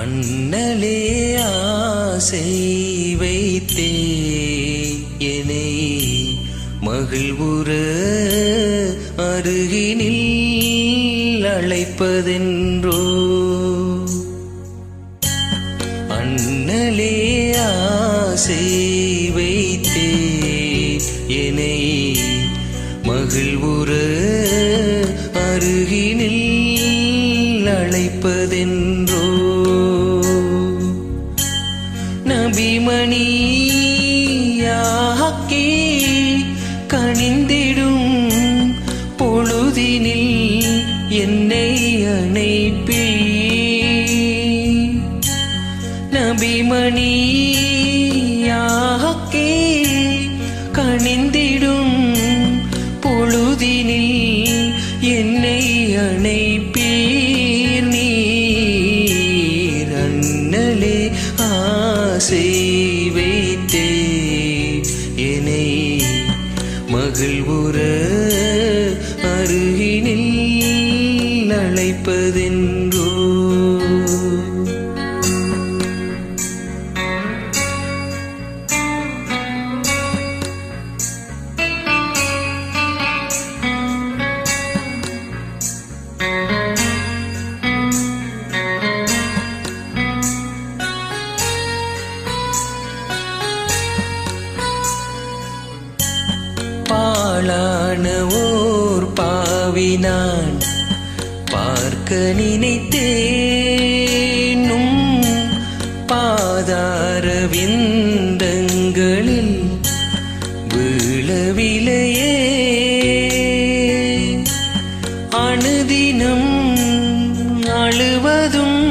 அண்ணலே ஆசை வைத்தே என்னை மகிழ்வுற அருகினில் அழைப்பதென்றோ? அண்ணலே ஆசை வைத்தே என்னை மகிழ்வுற அருகினில் அழைப்பதென்றோ? நபிமணியாக்கே கணிந்திடும் பொழுதினில் என்னை அணைப்பே நபிமணியாக்கே ஆசை வைத்தே என்னை மகிழ்வுற அருகினில் அழைப்பதென்று பாழான ஓர் பாவினான் பார்க்க நினைத்தேனும் பாதார விந்தங்களில் வீழவிலையே அணுதினம் அழுவதும்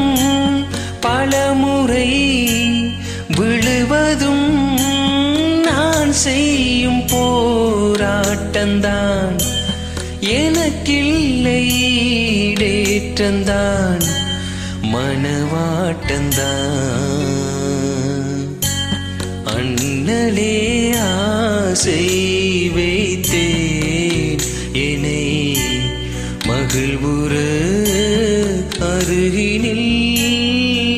பலமுறை விழுவதும் நான் செய்யும் போ எனக்கில்லை ஈடேற்றந்தான் மனவாட்டந்தான். அண்ணலே ஆசை வைத்தேன் என்னை மகிழ்வுற அருகினில்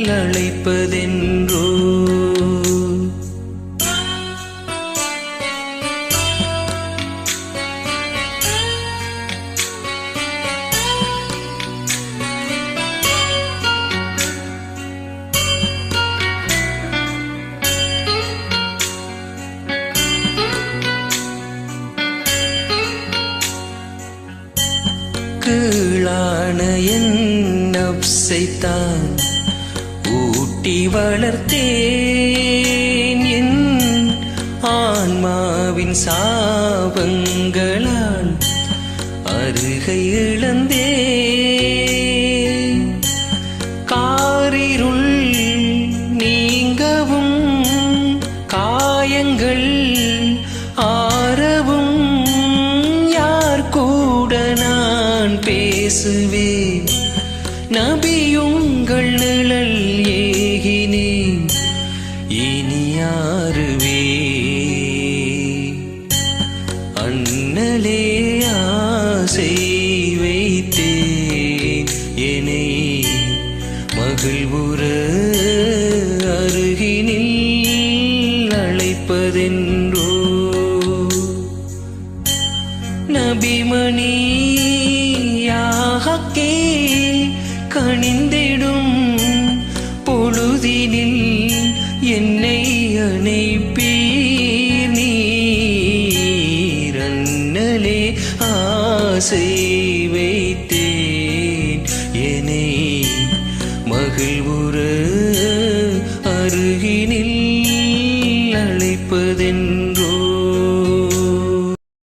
அழைப்பதே கீழான என் நப்சைத்தான் ஊட்டி வளர்த்தேன் என் ஆன்மாவின் சாபங்களால் அருகை இழந்தே காரிருள் நீங்கவும் காயங்கள் ஆறவும் யார் கூட நான் பேசுவேன். நபியுங்கள் நிழல் ஏகினேன். இனி யாருவே அண்ணலே ஆசை வைத்தேன். என்னை மகிழ்வுற அருகினில் அழைப்பதென்றோ? நபிமணியாகக்கே கணிந்திடும் பொழுதினில் என்னை அணைப்பீர் நீரன்னலே ஆசை வைத்தேன். என்னை மகிழ்வுற அருகினில் அழைப்பதென்